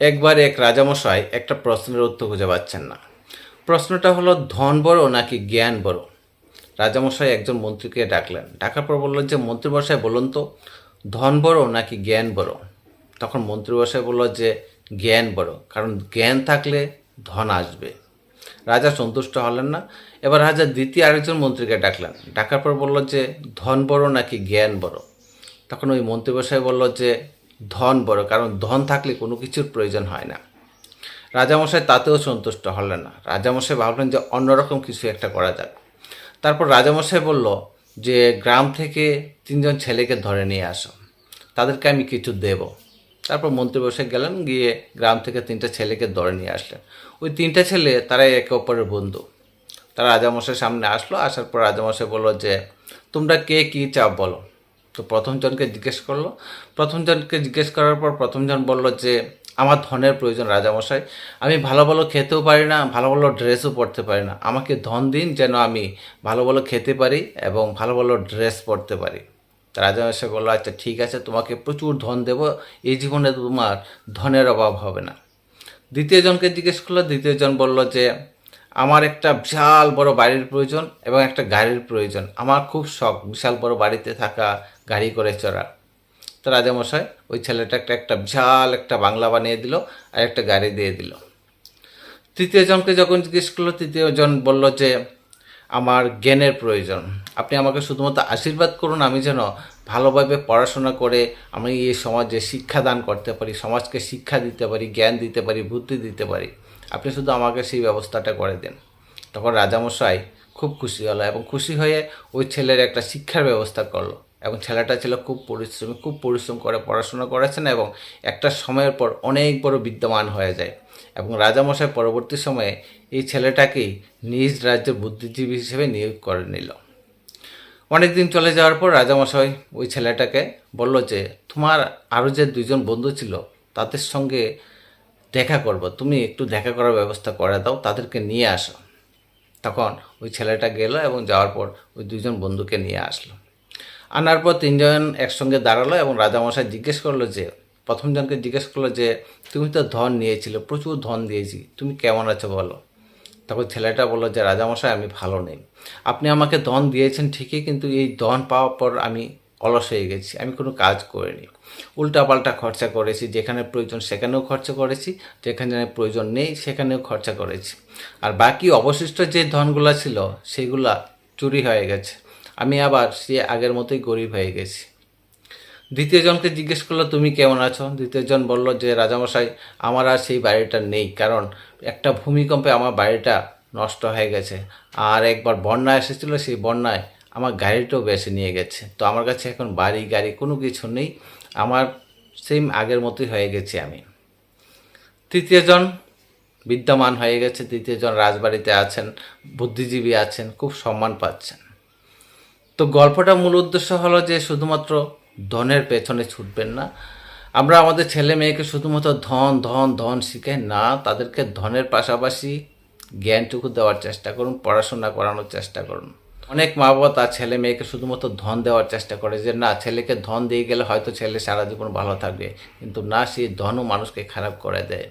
একবার এক রাজামশাই একটা প্রশ্নের উত্তর খুঁজে পাচ্ছেন না। প্রশ্নটা হলো, ধন বড় নাকি জ্ঞান বড়? রাজামশাই একজন মন্ত্রীকে ডাকলেন। ডাকার পর বললেন যে, মন্ত্রীমশাই, বলুন তো, ধন বড় নাকি জ্ঞান বড়? তখন মন্ত্রীমশাই বলল যে, জ্ঞান বড়, কারণ জ্ঞান থাকলে ধন আসবে। রাজা সন্তুষ্ট হলেন না। এবার রাজা দ্বিতীয় আরেকজন মন্ত্রীকে ডাকলেন। ডাকার পর বলল যে, ধন বড় নাকি জ্ঞান বড়? তখন ওই মন্ত্রীমশাই বলল যে ধন বড়, কারণ ধন থাকলে কোনো কিছুর প্রয়োজন হয় না। রাজামশাই তাতেও সন্তুষ্ট হলেন না। রাজামশাই ভাবলেন যে অন্যরকম কিছু একটা করা যাক। তারপর রাজামশাই বলল যে, গ্রাম থেকে তিনজন ছেলেকে ধরে নিয়ে আসো। তাদেরকে আমি কিছু দেব। তারপর মন্ত্রী বসে গেলেন, গিয়ে গ্রাম থেকে তিনটা ছেলেকে ধরে নিয়ে আসলেন। ওই তিনটা ছেলে তারাই একে অপরের বন্ধু। তারা রাজামশাই সামনে আসলো, আসার পর রাজামশাই বলল যে, তোমরা কে, কী চাও বলো? তো প্রথমজনকে জিজ্ঞেস করল। প্রথমজনকে জিজ্ঞেস করার পর প্রথমজন বলল যে, আমার ধনের প্রয়োজন রাজামশাই। আমি ভালো ভালো খেতেও পারি না, ভালো ভালো ড্রেসও পরতে পারি না। আমাকে ধন দিন যেন আমি ভালো ভালো খেতে পারি এবং ভালো ভালো ড্রেস পরতে পারি। রাজামশাই বলল আচ্ছা ঠিক আছে, তোমাকে প্রচুর ধন দেব। এই জীবনে তোমার ধনের অভাব হবে না। দ্বিতীয় জনকে জিজ্ঞেস করল, দ্বিতীয় জন বলল যে, আমার একটা বিশাল বড় বাড়ির প্রয়োজন এবং একটা গাড়ির প্রয়োজন। আমার খুব শখ বিশাল বড় বাড়িতে থাকা গাড়ি করে চড়া তো রাজামশাই ওই ছেলেটাকে একটা বিশাল একটা বাংলা বানিয়ে দিল আর একটা গাড়ি দিয়ে দিল। তৃতীয় জনকে যখন জিজ্ঞেস করল, তৃতীয় জন বলল যে, আমার জ্ঞানের প্রয়োজন। আপনি আমাকে শুধুমাত্র আশীর্বাদ করুন, আমি যেন ভালোভাবে পড়াশোনা করে আমি এই সমাজে শিক্ষা দান করতে পারি, সমাজকে শিক্ষা দিতে পারি, জ্ঞান দিতে পারি, বুদ্ধি দিতে পারি। আপনি শুধু আমাকে সেই ব্যবস্থাটা করে দেন। তখন রাজামশাই খুব খুশি হলো এবং খুশি হয়ে ওই ছেলের একটা শিক্ষার ব্যবস্থা করল। এবং ছেলেটা ছিল খুব পরিশ্রমী, খুব পরিশ্রম করে পড়াশোনা করেছেন এবং একটা সময়ের পর অনেক বড় বিদ্যমান হয়ে যায়। এবং রাজামশাই পরবর্তী সময়ে এই ছেলেটাকেই নিজ রাজ্যের বুদ্ধিজীবী হিসেবে নিয়োগ করে নিল। অনেক দিন চলে যাওয়ার পর রাজামশাই ওই ছেলেটাকে বলল যে, তোমার আরও যে দুজন বন্ধু ছিল, তাদের সঙ্গে দেখা করব। তুমি একটু দেখা করার ব্যবস্থা করে দাও, তাদেরকে নিয়ে আসো। তখন ওই ছেলেটা গেল এবং যাওয়ার পর ওই দুজন বন্ধুকে নিয়ে আসলো। আনার পর তিনজন একসঙ্গে দাঁড়াল এবং রাজামশাই জিজ্ঞেস করল যে, প্রথমজনকে জিজ্ঞেস করল যে, তুমি তো ধন নিয়েছিলে, প্রচুর ধন দিয়েছি, তুমি কেমন আছো বলো? তখন ছেলেটা বলল যে, রাজামশাই, আমি ভালো নেই। আপনি আমাকে ধন দিয়েছেন ঠিকই, কিন্তু এই ধন পাওয়ার পর আমি অলস হয়ে গেছি, আমি কোনো কাজ করিনি। উল্টাপাল্টা খরচা করেছি, যেখানে প্রয়োজন সেখানেও খরচা করেছি, যেখানে প্রয়োজন নেই সেখানেও খরচা করেছি। আর বাকি অবশিষ্ট যে ধনগুলো ছিল সেগুলা চুরি হয়ে গেছে। আমি আবার সে আগের মতোই গরিব হয়ে গেছি। দ্বিতীয় জনকে জিজ্ঞেস করল, তুমি কেমন আছো? দ্বিতীয় জন বলল, যে রাজামশাই, আমার আর সেই বাড়িটা নেই, কারণ একটা ভূমিকম্পে আমার বাড়িটা নষ্ট হয়ে গেছে। আর একবার বন্যা এসেছিল, সেই বন্যায় আমার গাড়িটাও বেছে নিয়ে গেছে। তো আমার কাছে এখন বাড়ি, গাড়ি কোনো কিছু নেই, আমার সেম আগের মতোই হয়ে গেছি আমি। তৃতীয়জন বিদ্যমান হয়ে গেছে, তৃতীয়জন রাজবাড়িতে আছেন, বুদ্ধিজীবী আছেন, খুব সম্মান পাচ্ছেন। তো গল্পটা মূল উদ্দেশ্য হলো যে শুধুমাত্র ধনের পেছনে ছুটবেন না। আমরা আমাদের ছেলে মেয়েকে শুধুমাত্র ধন ধন ধন শিখে না, তাদেরকে ধনের পাশাপাশি জ্ঞানটুকু দেওয়ার চেষ্টা করুন, পড়াশোনা করানোর চেষ্টা করুন। অনেক মা বাবা তার ছেলে মেয়েকে শুধুমাত্র ধন দেওয়ার চেষ্টা করে যে, না, ছেলেকে ধন দিয়ে গেলে হয়তো ছেলে সারা জীবন ভালো থাকবে। কিন্তু না সেই ধনও মানুষকে খারাপ করে দেয়।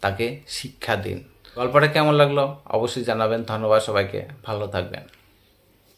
তাকে শিক্ষা দিন। গল্পটা কেমন লাগল? অবশ্যই জানাবেন। ধন্যবাদ সবাইকে। ভালো থাকবেন।